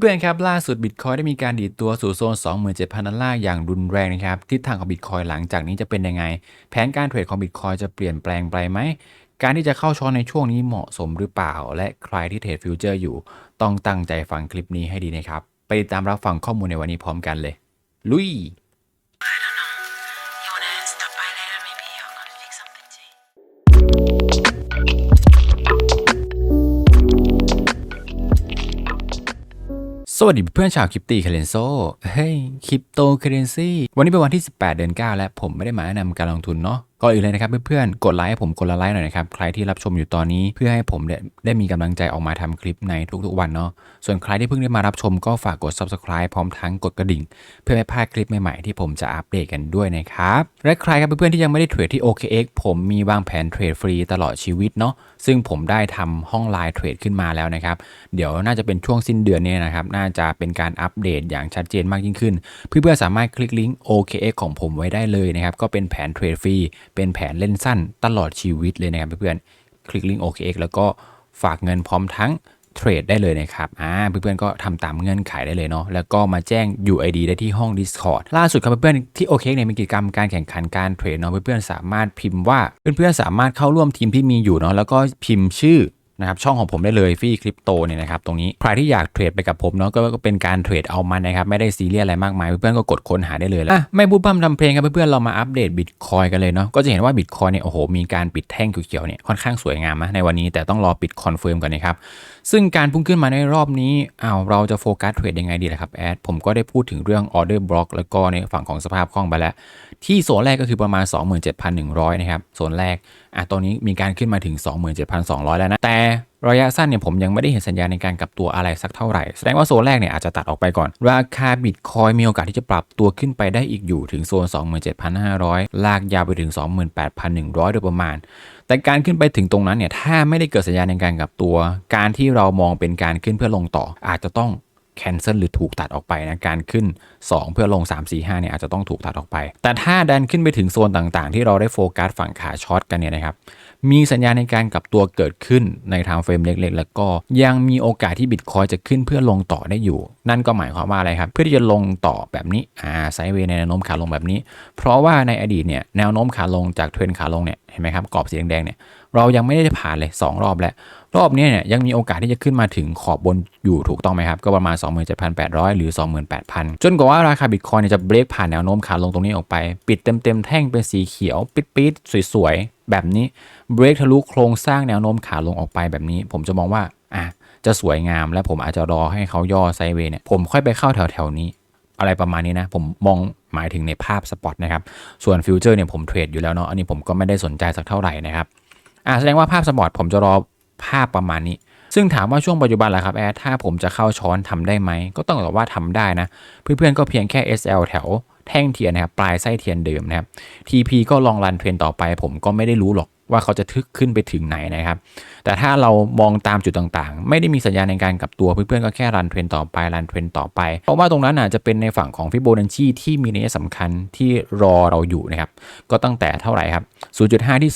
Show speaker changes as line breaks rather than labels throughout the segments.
เพื่อนๆครับล่าสุดบิตคอยได้มีการดีดตัวสู่โซน 27,000 ดอลลาร์อย่างรุนแรงนะครับทิศทางของบิตคอยหลังจากนี้จะเป็นยังไง แผนการเทรดของบิตคอยจะเปลี่ยนแปลงไปไหม การที่จะเข้าช้อนในช่วงนี้เหมาะสมหรือเปล่า และใครที่เทรดฟิวเจอร์อยู่ ต้องตั้งใจฟังคลิปนี้ให้ดีนะครับ ไปติดตามรับฟังข้อมูลในวันนี้พร้อมกันเลย ลุย สวัสดีเพื่อนชาวคริปตีเคเรนโซ เฮ้ย คริปโตเคเรนซีวันนี้เป็นวันที่ 18 เดือน 9 และผมไม่ได้มาแนะนำการลงทุนเนาะ ก่อนอื่นเลยนะครับเพื่อนๆ กดไลค์ให้ผมกดละไลค์หน่อยนะครับ ใครที่รับชมอยู่ตอนนี้เพื่อให้ผมได้มีกำลังใจออกมาทำคลิปในทุกๆวันเนาะ ส่วนใครที่เพิ่งได้มารับชมก็ฝากกด subscribe พร้อมทั้งกดกระดิ่ง เพื่อไม่พลาดคลิปใหม่ๆที่ผมจะอัปเดตกันด้วยนะครับ และใครครับเพื่อนๆที่ยังไม่ได้เทรดที่ OKX ผมมีวางแผนเทรดฟรีตลอดชีวิตเนาะ ซึ่งผมได้ทำห้องไลน์เทรดขึ้นมาแล้วนะครับ เดี๋ยวน่าจะเป็นช่วงสิ้นเดือนนี้นะครับ น่าจะเป็นการอัปเดตอย่างชัดเจนมากยิ่งขึ้น เพื่อนๆสามารถคลิกลิงก์ OKX ของผมไว้ได้เลยนะครับ ก็เป็นแผนเทรดฟรีเป็นแผนเล่นสั้นตลอดชีวิตเลยนะครับเพื่อนๆ คลิกลิงก์ OKX แล้วก็ฝากเงินพร้อมทั้งเทรดได้เลยนะครับ อ่า เพื่อนๆ ก็ทำตามเงื่อนไขได้เลยเนาะ แล้วก็มาแจ้ง UID ได้ที่ห้อง Discord ล่าสุดครับเพื่อนๆ ที่โอเคเนี่ยมีกิจกรรมการแข่งขันการเทรดเนาะ เพื่อนๆ สามารถพิมพ์ว่า เพื่อนๆ สามารถเข้าร่วมทีมที่มีอยู่เนาะ แล้วก็พิมพ์ชื่อ นะครับช่องของผมได้เลยฟี่คริปโตเนี่ยนะครับตรงนี้ใครที่อยากเทรดไปกับผมเนาะก็ก็เป็นการเทรดเอามันนะครับไม่ได้ซีเรียสอะไรมากมาย เพื่อนๆก็กดค้นหาได้เลยอะไม่พูดพร่ำทำเพลงครับเพื่อนๆเรามาอัปเดตบิตคอยกันเลยเนาะก็จะเห็นว่าบิตคอยเนี่ยโอ้โหมีการปิดแท่งเขียวๆเนี่ยค่อนข้างสวยงามนะในวันนี้แต่ต้องรอปิดคอนเฟิร์มก่อนนะครับ ซึ่งการพุ่งขึ้นมาในรอบนี้อ้าวเราจะโฟกัสเทรดยังไงดีล่ะครับแอดผมก็ได้พูดถึงเรื่องออเดอร์บล็อกแล้วก็ในฝั่งของสภาพคล่องไปแล้ว ที่โซนแรกก็คือประมาณ 27,100 นะครับ โซนแรกอะตอนนี้มีการขึ้นมาถึง 27,200 แล้วนะ แต่ระยะสั้นเนี่ยผมยังไม่ได้เห็นสัญญาณในการกลับตัวอะไรสักเท่าไหร่ แสดงว่าโซนแรกเนี่ยอาจจะตัดออกไปก่อน ราคาบิตคอยมีโอกาสที่จะปรับตัวขึ้นไปได้อีกอยู่ถึงโซน 27,500 ลากยาวไปถึง 28,100 โดยประมาณ แต่การขึ้นไปถึงตรงนั้นเนี่ยถ้าไม่ได้เกิดสัญญาณในการกับตัว การที่เรามองเป็นการขึ้นเพื่อลงต่อ อาจจะต้องแคนเซิลหรือถูกตัดออกไปนะการขึ้น 2 เพื่อลง 3 4 5เนี่ยอาจจะต้องถูกตัดออกไป แต่ถ้าดันขึ้นไปถึงโซนต่างๆ ที่เราได้โฟกัสฝั่งขาช็อตกันเนี่ยนะครับ มีสัญญาณในการกลับตัวเกิดขึ้นในทม์เฟรมเล็กๆ แล้วก็ยังมีโอกาสที่บิตคอยจะขึ้นเพื่อลงต่อได้อยู่ นั่นก็หมายความว่าอะไรครับ เพื่อที่จะลงต่อแบบนี้อ่าไซด์เวย์ในแนวโน้มขาลงแบบนี้ เพราะว่าในอดีตเนี่ยแนวโน้มขาลงจากเทรนขาลงเนี่ยเห็นไหมครับกรอบสีแดงๆเนี่ยเรายังไม่ได้ผ่านเลย 2 รอบแล้วรอบนี้เนี่ยยังมีโอกาสที่จะขึ้นมาถึงขอบบนอยู่ถูกต้องไหมครับ ก็ประมาณ 27,800 หรือ 28,000 จนกว่าราคาบิตคอยเนี่ยจะเบรกผ่านแนวโน้มขาลงตรงนี้ออกไป ปิดเต็มๆแท่งเป็นสีเขียว ปิดๆสวยๆ แบบนี้เบรกทะลุโครงสร้างแนวโน้มขาลงออกไปแบบนี้ ผมจะมองว่าอะจะสวยงามและผมอาจจะรอให้เขาย่อไซเวย์เนี่ยผมค่อยไปเข้าแถวๆนี้ อะไรประมาณนี้นะ ผมมองหมายถึงในภาพสปอตนะครับ ส่วนฟิวเจอร์เนี่ยผมเทรดอยู่แล้วเนาะอันนี้ผมก็ไม่ได้สนใจสักเท่าไหร่นะครับอ่าแสดงว่าภาพสปอตผมจะรอภาพประมาณนี้ ซึ่งถามว่าช่วงปัจจุบันล่ะครับแอดถ้าผมจะเข้าช้อนทำได้ไหมก็ต้องบอกว่าทำได้นะ เพื่อนๆก็เพียงแค่ SL แถว แท่งเทียนนะครับปลายไส้เทียนเดิมนะครับ TP ก็ลองรันเทรนต่อไป ผมก็ไม่ได้รู้หรอกว่าเขาจะทึกขึ้นไปถึงไหนนะครับ แต่ถ้าเรามองตามจุดต่างๆ ไม่ได้มีสัญญาณในการกลับตัวเพื่อนๆก็แค่รันเทรนต่อไปรันเทรนต่อไป เพราะว่าตรงนั้นอาจจะเป็นในฝั่งของฟิโบนัชชีที่มีนัยสำคัญที่รอเราอยู่นะครับ ก็ตั้งแต่เท่าไหร่ครับ 0.5 ที่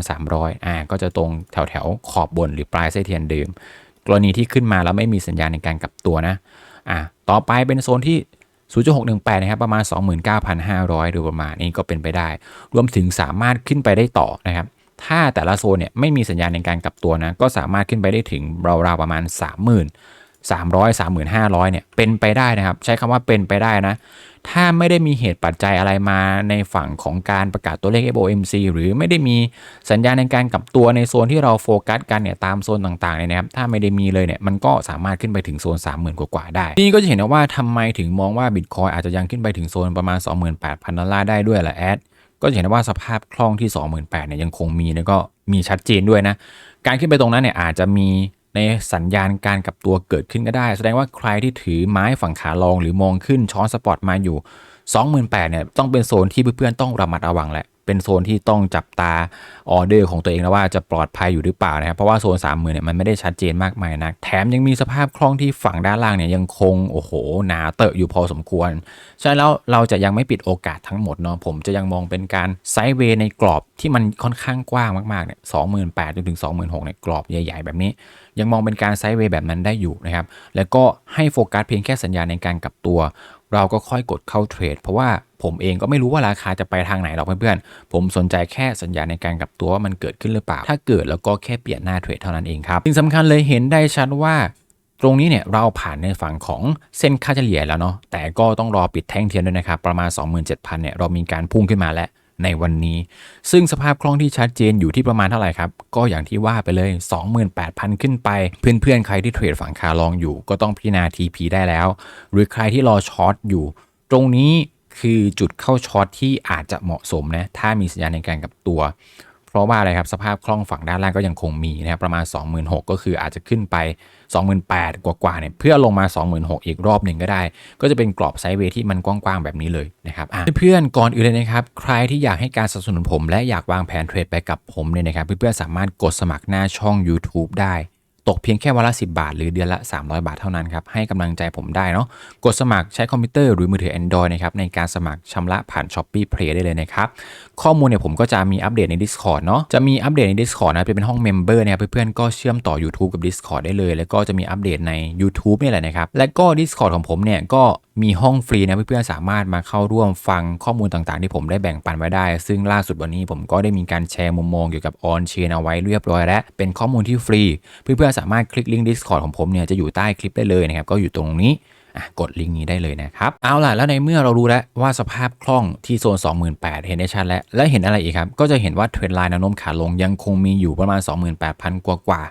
28,300 อ่า ก็จะตรงแถวๆ ขอบบนหรือปลายไส้เทียนเดิม กรณีที่ขึ้นมาแล้วไม่มีสัญญาณในการกลับตัวนะ อ่า ต่อไปเป็นโซนที่ 0.618 นะครับ ประมาณ 29,500 โดยประมาณนี้ก็เป็นไปได้ รวมถึงสามารถขึ้นไปได้ต่อนะครับ ถ้าแต่ละโซนเนี่ยไม่มีสัญญาณในการกลับตัวนะ ก็สามารถขึ้นไปได้ถึงราวๆประมาณ 30,000 300 3,500เนี่ยเป็นไปได้นะครับ ใช้คำว่าเป็นไปได้นะ ถ้าไม่ได้มีเหตุปัจจัยอะไรมาในฝั่งของการประกาศตัวเลข FOMC หรือไม่ได้มีสัญญาณในการกลับตัวในโซนที่เราโฟกัสกันเนี่ยตามโซนต่างๆเนี่ยนะครับถ้าไม่ได้มีเลยเนี่ยมันก็สามารถขึ้นไปถึงโซน 30,000 กว่าๆได้ นี่ก็จะเห็นนะว่าทำไมถึงมองว่า Bitcoin อาจจะยังขึ้นไปถึงโซนประมาณ 28,000ดอลลาร์ได้ด้วยแหละแอดก็จะเห็นว่าสภาพคล่องที่ 28,000เนี่ยยังคงมีแล้วก็มีชัดเจนด้วยนะการขึ้นไปตรงนั้นเนี่ยอาจจะมี ในสัญญาณการกลับตัวเกิดขึ้นก็ได้ แสดงว่าใครที่ถือไม้ฝั่งขาลองหรือมองขึ้นช้อนสปอร์ตมาอยู่ 28,000เนี่ยต้องเป็นโซนที่เพื่อนๆต้องระมัดระวังแหละ เป็นโซนที่ต้องจับตาออเดอร์ของตัวเองนะว่าจะปลอดภัยอยู่หรือเปล่านะครับ เพราะว่าโซน30,000เนี่ยมันไม่ได้ชัดเจนมากมายนะแถมยังมีสภาพคล่องที่ฝั่งด้านล่างเนี่ยยังคงโอ้โหหนาเตอะอยู่พอสมควรฉะนั้นแล้วเราจะยังไม่ปิดโอกาสทั้งหมดเนาะผมจะยังมองเป็นการไซด์เวย์ในกรอบที่มันค่อนข้างกว้างมากๆเนี่ย28,000จนถึง26,000เนี่ยกรอบใหญ่ ๆ แบบนี้ ยังมองเป็นการไซด์เวย์แบบนั้นได้อยู่นะครับแล้วก็ให้โฟกัสเพียงแค่สัญญาณในการกลับตัว เราก็ค่อยกดเข้าเทรด เพราะว่าผมเองก็ไม่รู้ว่าราคาจะไปทางไหนหรอกเพื่อนๆ ผมสนใจแค่สัญญาในการกลับตัวว่ามันเกิดขึ้นหรือเปล่า ถ้าเกิดแล้วก็แค่เปลี่ยนหน้าเทรดเท่านั้นเองครับสิ่งสำคัญเลยเห็นได้ชัดว่าตรงนี้เนี่ยเราผ่านในฝั่งของเส้นค่าเฉลี่ยแล้วเนาะแต่ก็ต้องรอปิดแท่งเทียนด้วยนะครับ ประมาณ 27,000เนี่ยเรามีการพุ่งขึ้นมาแล้ว ในวันนี้ ซึ่งสภาพคล่องที่ชัดเจนอยู่ที่ประมาณเท่าไหร่ครับ ก็อย่างที่ว่าไปเลย 28,000 ขึ้นไป เพื่อนๆ ใครที่เทรดฝั่งคาลองอยู่ ก็ต้องพิจารณา TP ได้แล้ว หรือใครที่รอช็อตอยู่ ตรงนี้คือจุดเข้าช็อตที่อาจจะเหมาะสมนะถ้ามีสัญญาณในการกับตัว เพราะว่าอะไรครับสภาพคล่องฝั่งด้านล่างก็ยังคงมีนะครับประมาณ 26,000ก็คืออาจจะขึ้นไป 28,000 กว่าๆเนี่ยเพื่อลงมา 26,000 อีกรอบหนึ่งก็ได้ ก็จะเป็นกรอบไซด์เวย์ที่มันกว้างๆแบบนี้เลยนะครับเพื่อนๆก่อนอื่นเลยนะครับ ใครที่อยากให้การสนับสนุนผม และอยากวางแผนเทรดไปกับผมเนี่ยนะครับเพื่อนๆสามารถกดสมัครหน้าช่อง YouTube ได้ ตกเพียงแค่วันละ 10 บาท หรือเดือนละ 300 บาทเท่านั้นครับ ให้กำลังใจผมได้เนาะกดสมัครใช้คอมพิวเตอร์หรือมือถือ Android นะครับในการสมัครชำระผ่าน s h o p e e Play ได้เลยนะครับ ข้อมูลเนี่ยผมก็จะมีอัปเดตใน Discord เนาะจะมีอัปเดตใน Discord นะเป็นห้องเมมเบอร์นะครับเพื่อนๆก็เชื่อมต่อ YouTube กับ Discord ได้เลย แล้วก็จะมีอัปเดตใน YouTube นี่แหละนะครับและก็ Discord ของผมเนี่ยก็ มีห้องฟรีนะเพื่อนๆสามารถมาเข้าร่วมฟังข้อมูลต่างๆ ที่ผมได้แบ่งปันไว้ได้ ซึ่งล่าสุดวันนี้ผมก็ได้มีการแชร์มุมมองเกี่ยวกับ On Chain เอาไว้เรียบร้อยแล้วเป็นข้อมูลที่ฟรี เพื่อนๆสามารถคลิกลิงก์ Discord ของผมเนี่ยจะอยู่ใต้คลิปได้เลยนะครับก็อยู่ตรงนี้กดลิงก์นี้ได้เลยนะครับ เอาล่ะ แล้วในเมื่อเรารู้แล้วว่าสภาพคล่องที่โซน 28,000 เห็นได้ชัดแล้ว และเห็นอะไรอีกครับ ก็จะเห็นว่าเทรนไลน์แนวโน้มขาลงยังคงมีอยู่ประมาณ 28,000 กว่ากว่า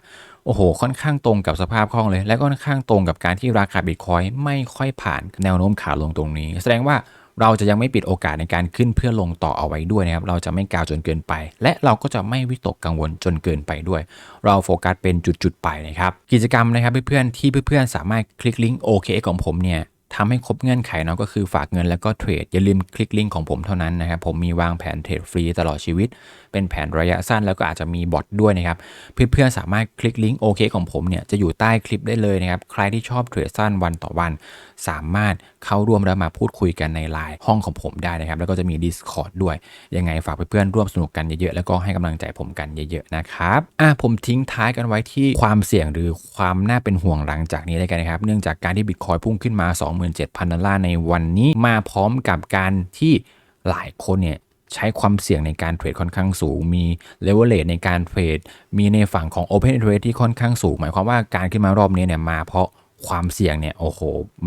โอ้โห ค่อนข้างตรงกับสภาพคล่องเลย และก็ค่อนข้างตรงกับการที่ราคาบิตคอยไม่ค่อยผ่านแนวโน้มขาลงตรงนี้ แสดงว่าเราจะยังไม่ปิดโอกาสในการขึ้นเพื่อลงต่อเอาไว้ด้วยนะครับ เราจะไม่กาวจนเกินไป และเราก็จะไม่วิตกกังวลจนเกินไปด้วย เราโฟกัสเป็นจุดๆไปนะครับ กิจกรรมนะครับเพื่อนๆ ที่เพื่อนๆ สามารถคลิกลิงก์ OKX ของผมเนี่ยทำให้ครบเงื่อนไขเนาะก็คือฝากเงินแล้วก็เทรดอย่าลืมคลิกลิงก์ของผมเท่านั้นนะครับ ผมมีวางแผนเทรดฟรีตลอดชีวิตเป็นแผนระยะสั้นแล้วก็อาจจะมีบอทด้วยนะครับ เพื่อนๆสามารถคลิกลิงก์โอเคของผมเนี่ยจะอยู่ใต้คลิปได้เลยนะครับใครที่ชอบเทรดสั้นวันต่อวัน สามารถเข้าร่วมแล้วมาพูดคุยกันในไลน์ห้องของผมได้นะครับ แล้วก็จะมี Discord ด้วย ยังไงฝากเพื่อนๆร่วมสนุกกันเยอะๆแล้วก็ให้กำลังใจผมกันเยอะๆนะครับอะผมทิ้งท้ายกันไว้ที่ความเสี่ยงหรือความน่าเป็นห่วงหลังจากนี้เลยกันนะครับเนื่องจากการที่บิตคอยพุ่งขึ้นมา 27,000ดอลลาร์ในวันนี้มาพร้อมกับการที่หลายคนเนี่ย ใช้ความเสี่ยงในการเทรดค่อนข้างสูง มีเลเวลเล e ในการเทรด มีในฝั่งของ Open Interest ที่ค่อนข้างสูง หมายความว่าการขึ้นมารอบนี้เนี่ยมาเพราะความเสี่ยงเนี่ยโอ้โห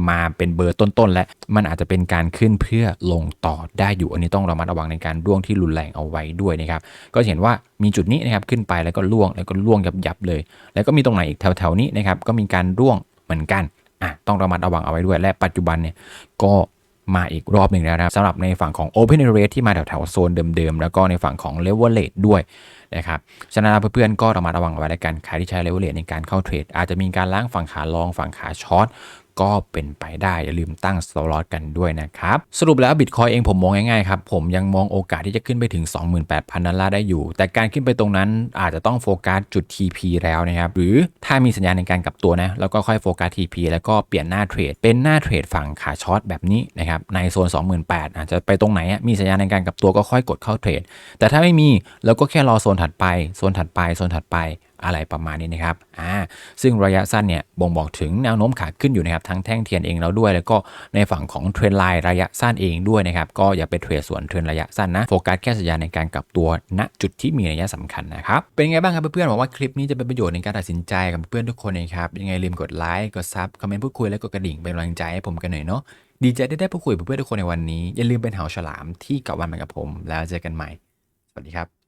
มาเป็นเบอร์ต้นๆ และมันอาจจะเป็นการขึ้นเพื่อลงต่อได้อยู่ อันนี้ต้องระมัดระวังในการร่วงที่รุนแรงเอาไว้ด้วยนะครับ ก็เห็นว่ามีจุดนี้นะครับขึ้นไปแล้วก็ร่วงแล้วก็ร่วงยับๆเลย แล้วก็มีตรงไหนอีกแถวๆนี้นะครับก็มีการร่วงเหมือนกันอะต้องระมัดระวังเอาไว้ด้วยและปัจจุบันเนี่ยก็ มาอีกรอบหนึ่งแล้วนะครับสำหรับในฝั่งของ Open Interest ที่มาแถวๆโซนเดิมๆ แล้วก็ในฝั่งของ Leverage ด้วยนะครับฉะนั้นเพื่อนๆก็ระมัดระวังไว้แล้วกันใครที่ใช้ Leverage ในการเข้าเทรด อาจจะมีการล้างฝั่งขาลองฝั่งขาช็อต ก็เป็นไปได้อย่าลืมตั้งสล็อตกันด้วยนะครับ สรุปแล้วบิตคอยเองผมมองง่ายๆครับ ผมยังมองโอกาสที่จะขึ้นไปถึง 28,000 ดอลลาร์ได้อยู่ แต่การขึ้นไปตรงนั้นอาจจะต้องโฟกัสจุด TP แล้วนะครับ หรือถ้ามีสัญญาณในการกลับตัวนะแล้วก็ค่อยโฟกัส TP แล้วก็เปลี่ยนหน้าเทรดเป็นหน้าเทรดฝั่งขาช็อตแบบนี้นะครับในโซน 28,000 อาจจะไปตรงไหนมีสัญญาณในการกลับตัวก็ค่อยกดเข้าเทรดแต่ถ้าไม่มีเราก็แค่รอโซนถัดไปโซนถัดไปโซนถัดไป อะไรประมาณนี้นะครับอ่าซึ่งระยะสั้นเนี่ยบ่งบอกถึงแนวโน้มขาขึ้นอยู่นะครับทั้งแท่งเทียนเองแล้วด้วย แล้วก็ในฝั่งของเทรนไลน์ระยะสั้นเองด้วยนะครับก็อย่าไปเทรดส่วนเทรนระยะสั้นนะโฟกัสแค่สัญญาณในการกลับตัวณจุดที่มีนัยสำคัญนะครับเป็นไงบ้างครับเพื่อนๆหวังว่าคลิปนี้จะเป็นประโยชน์ในการตัดสินใจกับเพื่อนทุกคนนะครับยังไงลืมกดไลค์กดซับคอมเมนต์พูดคุยและกดกระดิ่งเป็นกำลังใจให้ผมกันหน่อยเนาะดีใจได้ได้พูดคุยกับเพื่อนๆทุกคนในวันนี้ อย่าลืมเป็นเหาฉลามที่กาะวันไปกับผม แล้วเจอกันใหม่ สวัสดีครับ